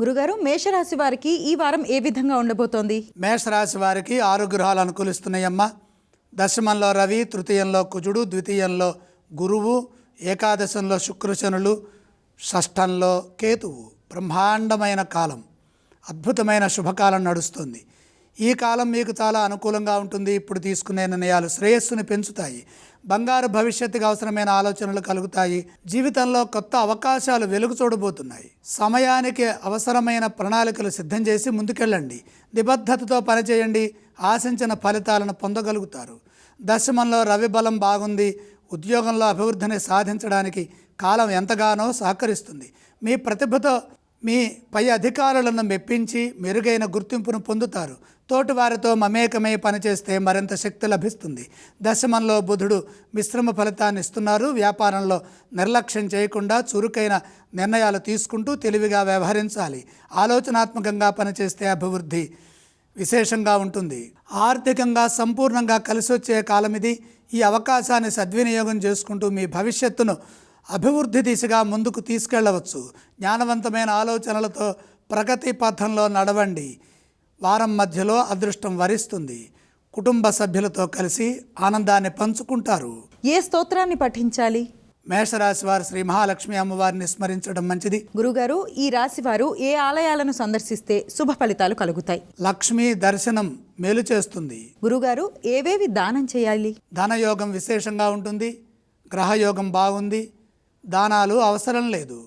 గురుగారు మేషరాశి వారికి ఈ వారం ఏ విధంగా ఉండబోతోంది? మేషరాశి వారికి ఆరు గ్రహాలు అనుకూలిస్తున్నాయమ్మా. దశమంలో రవి తృతీయంలో కుజుడు ద్వితీయంలో గురువు ఏకాదశంలో శుక్రశనులు షష్ఠంలో కేతువు. బ్రహ్మాండమైన కాలం అద్భుతమైన శుభకాలం నడుస్తుంది. ఈ కాలం మీకు చాలా అనుకూలంగా ఉంటుంది. ఇప్పుడు తీసుకునే నిర్ణయాలు శ్రేయస్సుని పెంచుతాయి. బంగారు భవిష్యత్తుకు అవసరమైన ఆలోచనలు కలుగుతాయి. జీవితంలో కొత్త అవకాశాలు వెలుగు చూడబోతున్నాయి. సమయానికి అవసరమైన ప్రణాళికలు సిద్ధం చేసి ముందుకెళ్ళండి. నిబద్ధతతో పనిచేయండి. ఆశించిన ఫలితాలను పొందగలుగుతారు. దశమంలో రవి బలం బాగుంది. ఉద్యోగంలో అభివృద్ధిని సాధించడానికి కాలం ఎంతగానో సహకరిస్తుంది. మీ ప్రతిభతో మీ పై అధికారులను మెప్పించి మెరుగైన గుర్తింపును పొందుతారు. తోటి వారితో మమేకమై పనిచేస్తే మరింత శక్తి లభిస్తుంది. దశమంలో బుధుడు మిశ్రమ ఫలితాన్ని ఇస్తున్నారు. వ్యాపారంలో నిర్లక్ష్యం చేయకుండా చురుకైన నిర్ణయాలు తీసుకుంటూ తెలివిగా వ్యవహరించాలి. ఆలోచనాత్మకంగా పనిచేస్తే అభివృద్ధి విశేషంగా ఉంటుంది. ఆర్థికంగా సంపూర్ణంగా కలిసి వచ్చే కాలం ఇది ఈ అవకాశాన్ని సద్వినియోగం చేసుకుంటూ మీ భవిష్యత్తును అభివృద్ధి దిశగా ముందుకు తీసుకెళ్ళవచ్చు జ్ఞానవంతమైన ఆలోచనలతో ప్రగతి పథంలో నడవండి. వారం మధ్యలో అదృష్టం వరిస్తుంది. కుటుంబ సభ్యులతో కలిసి ఆనందాన్ని పంచుకుంటారు. ఏ స్తోత్రాన్ని పఠించాలి? మేషరాశి వారు శ్రీ మహాలక్ష్మి అమ్మవారిని స్మరించడం మంచిది. గురుగారు ఈ రాశి వారు ఏ ఆలయాలను సందర్శిస్తే శుభ ఫలితాలు కలుగుతాయి? లక్ష్మీ దర్శనం మేలు చేస్తుంది. గురుగారు ఏవేవి దానం చేయాలి? ధనయోగం విశేషంగా ఉంటుంది. గ్రహయోగం బాగుంది. దానాలు అవసరం లేదు.